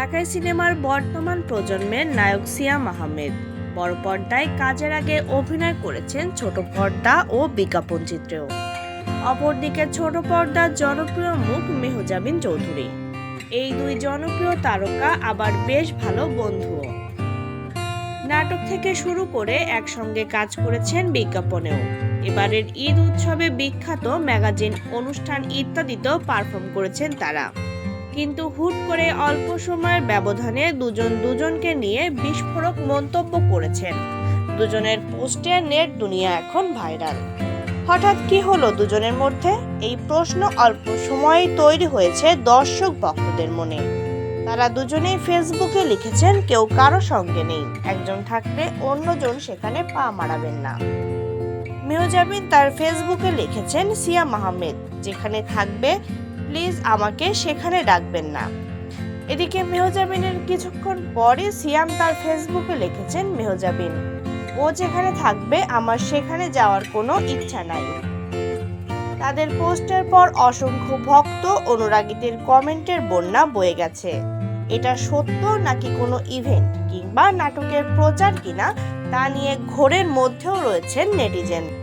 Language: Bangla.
ঢাকাই সিনেমার বর্তমান প্রজন্মের নায়ক সিয়াম আহমেদ। বড় পর্দায় কাজের আগে অভিনয় করেছেন ছোট পর্দা ও বিজ্ঞাপন চিত্রেও। অপরদিকে ছোট পর্দার জনপ্রিয় মুখ মেহজাবিন চৌধুরী। এই দুই জনপ্রিয় তারকা আবার বেশ ভালো বন্ধুও। নাটক থেকে শুরু করে একসঙ্গে কাজ করেছেন বিজ্ঞাপনেও। এবারের ঈদ উৎসবে বিখ্যাত ম্যাগাজিন অনুষ্ঠান ইত্যাদিতেও পারফর্ম করেছেন তারা। কিন্তু হুট করে অল্প সময়ের ব্যবধানে দুজন দুজনকে নিয়ে বিস্ফোরক মন্তব্য করেছেন। দুজনের পোস্টে নেট দুনিয়া এখন ভাইরাল। হঠাৎ কি হলো দুজনের মধ্যে? এই প্রশ্ন অল্প সময়েই তৈরি হয়েছে দর্শক ভক্তদের মনে। তারা দুজনেই ফেসবুকে লিখেছেন, কেউ কারও সঙ্গে নেই। একজন থাকলে অন্যজন সেখানে পা মারাবেন না। মেহজাবিন তার ফেসবুকে লিখেছেন সিয়া মাহমেদ যেখানে থাকবে প্লিজ আমাকে সেখানে ডাকবেন না। এদিকে মেহজাবিনের কিছুক্ষণ পরে সিয়াম তার ফেসবুকে লিখেছেন, মেহজাবিন, ও যেখানে থাকবে আমার সেখানে যাওয়ার কোনো ইচ্ছা নাই। তাদের পোস্টের পর অসংখ্য ভক্ত অনুরাগীদের কমেন্টের বন্যা বয়ে গেছে। এটা সত্য নাকি কোনো ইভেন্ট কিংবা নাটকের প্রচার কিনা তা নিয়ে ঘোরের মধ্যেও রয়েছেন নেটিজেন।